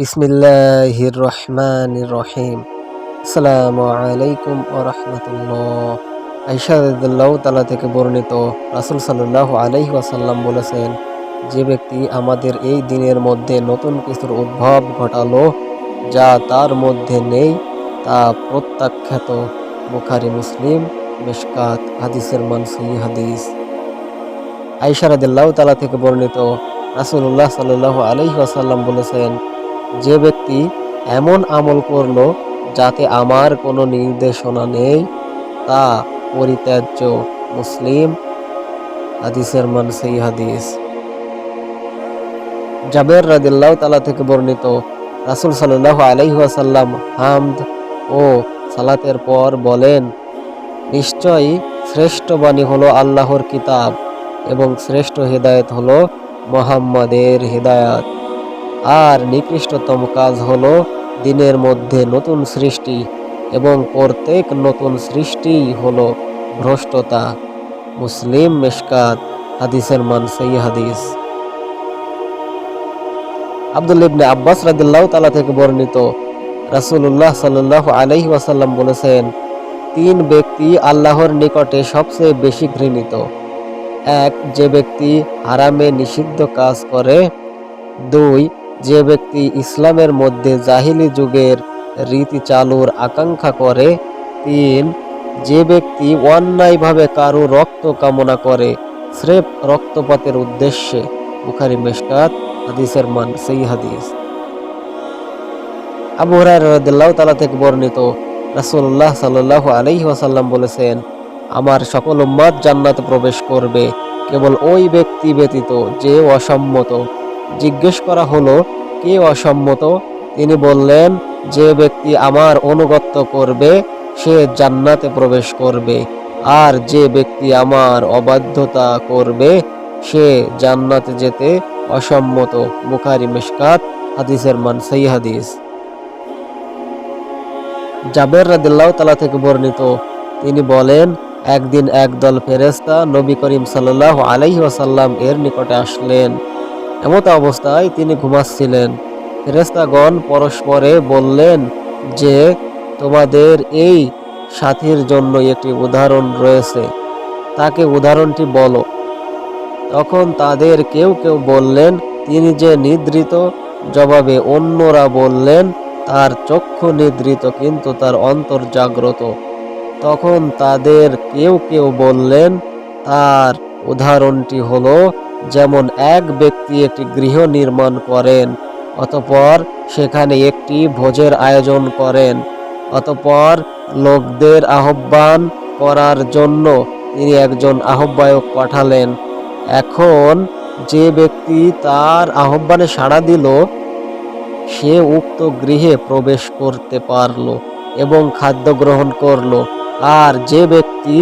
বিসমিল্লাহির রহমানির রহিম আসসালামু আলাইকুম ও রহমতুল্লাহ। আইসাদুল্লাহ তালা থেকে বর্ণিত রাসুল সাল্লাহ আলাইহি ওয়াসাল্লাম বলেছেন, যে ব্যক্তি আমাদের এই দিনের মধ্যে নতুন কিছুর উদ্ভব ঘটালো যা তার মধ্যে নেই, তা প্রত্যাখ্যাত বুখারি, মুসলিম, মেশকাত, হাদিসের মানসি হাদিস। আইসারাদিল্লাহ তালা থেকে বর্ণিত রাসুল্লাহ সাল্লাহ আলহি আসাল্লাম বলেছেন যে ব্যক্তি এমন আমল করল যাতে আমার কোনো নির্দেশনা নেই, তা পরিত্যাজ্য মুসলিম। হাদিসের মান সেই হাদিস। জাবের রাদিল্লাহ তালা থেকে বর্ণিত রাসুল সাল্লাহ আলহিহাসাল্লাম হামদ ও সালাতের পর বলেন, নিশ্চয়ই শ্রেষ্ঠ বাণী হলো আল্লাহর কিতাব এবং শ্রেষ্ঠ হৃদায়ত হলো মোহাম্মদের হৃদায়ত। আর নিকৃষ্টতম কাজ হল দিনের মধ্যে নতুন সৃষ্টি এবং প্রত্যেক নতুন সৃষ্টি হলো ভ্রষ্টতা। মুসলিম মেশকাত, হাদিসের মান সেই হাদিস। আব্দুল ইবনে আব্বাস রাদিল্লাহ তালা থেকে বর্ণিত রাসুল্লাহ সাল্লাহ আলহি ওয়াসাল্লাম বলেছেন, তিন ব্যক্তি আল্লাহর নিকটে সবচেয়ে বেশি ঘৃণিত। এক, যে ব্যক্তি হারামে নিষিদ্ধ কাজ করে। দুই যে ব্যক্তি ইসলামের মধ্যে জাহিলি যুগের রীতি চালুর আকাঙ্ক্ষা করে, তিন, যে ব্যক্তি অন্যায়ভাবে কারও রক্ত কামনা করে, স্রেফ রক্তপাতের উদ্দেশ্যে। বুখারি মেশকাত হাদিসের মান, সেই হাদিস। আবু হরাইরাদিল্লাহ তালা থেকে বর্ণিত রাসুল্লাহ সাল্লাহ আলহি ওয়াসাল্লাম বলেছেন, আমার সকল উম্মাদ জান্নাতে প্রবেশ করবে। কেবল ওই ব্যক্তি ব্যতীত যে অসম্মত জিজ্ঞেস করা হলো, কে অসম্মত? তিনি বললেন, যে ব্যক্তি আমার অনুগত্য করবে, সে জান্নাতে প্রবেশ করবে, আর যে ব্যক্তি আমার অবাধ্যতা করবে, সে জান্নাতে যেতে অসম্মত। বুখারি মিশকাত, হাদিসের মান সেই হাদিস। জাবের রাদিল্লাহ তালা থেকে বর্ণিত, তিনি বলেন, একদিন একদল ফেরেস্তা নবী করিম সাল্লাহ আলাইহি ওয়াসাল্লাম এর নিকটে আসলেন। এমত অবস্থায় তিনি ঘুমাচ্ছিলেন। ফেরেস্তাগণ পরস্পরে বললেন যে, তোমাদের এই সাথীর জন্য একটি উদাহরণ রয়েছে। তাকে উদাহরণটি বলো। তখন তাদের কেউ কেউ বললেন, তিনি যে নিদ্রিত। জবাবে অন্যরা বললেন, তার চক্ষু নিদ্রিত, কিন্তু তার অন্তর জাগ্রত। তখন তাদের কেউ কেউ বললেন, তার উদাহরণটি হলো যেমন এক ব্যক্তি একটি গৃহ নির্মাণ করেন, অতপর সেখানে একটি ভোজের আয়োজন করেন, অতপর লোকদের আহ্বান করার জন্য তিনি একজন আহ্বায়ক পাঠালেন। এখন যে ব্যক্তি তার আহ্বানে সাড়া দিল, সে উক্ত গৃহে প্রবেশ করতে পারল এবং খাদ্য গ্রহণ করল। আর যে ব্যক্তি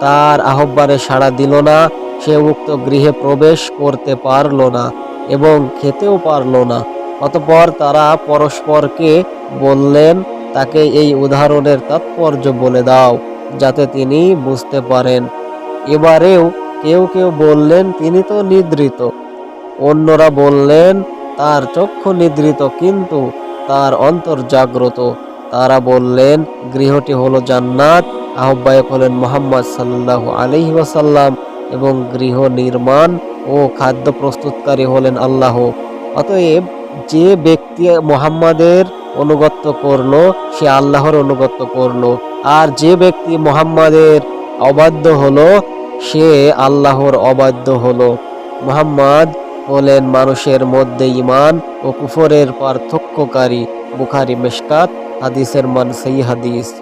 তার আহ্বানে সাড়া দিল না সে উক্ত গৃহে প্রবেশ করতে পারল না এবং খেতেও পারল না। অতপর তারা পরস্পরকে বললেন, তাকে এই উদাহরণের তাৎপর্য বলে দাও, যাতে তিনি বুঝতে পারেন। এবারেও কেউ কেউ বললেন, তিনি তো নিদ্রিত। অন্যরা বললেন, তার চক্ষু নিদ্রিত, কিন্তু তার অন্তর জাগ্রত। তারা বললেন, গৃহটি হলো জান্নাত। আহ্বায়ক হলেন মোহাম্মদ সাল্লাহ আলহি এবং গৃহ নির্মাণ ও খাদ্য প্রস্তুতকারী হলেন আল্লাহ। অতএব যে ব্যক্তি মোহাম্মদের অনুগত্য করল, সে আল্লাহর অনুগত্য করল। আর যে ব্যক্তি মোহাম্মদের অবাধ্য হলো, সে আল্লাহর অবাধ্য হলো। মোহাম্মদ হলেন মানুষের মধ্যে ইমান ও কুফরের পার্থক্যকারী। বুখারি মেশকাত, হাদিসের মান সেই হাদিস।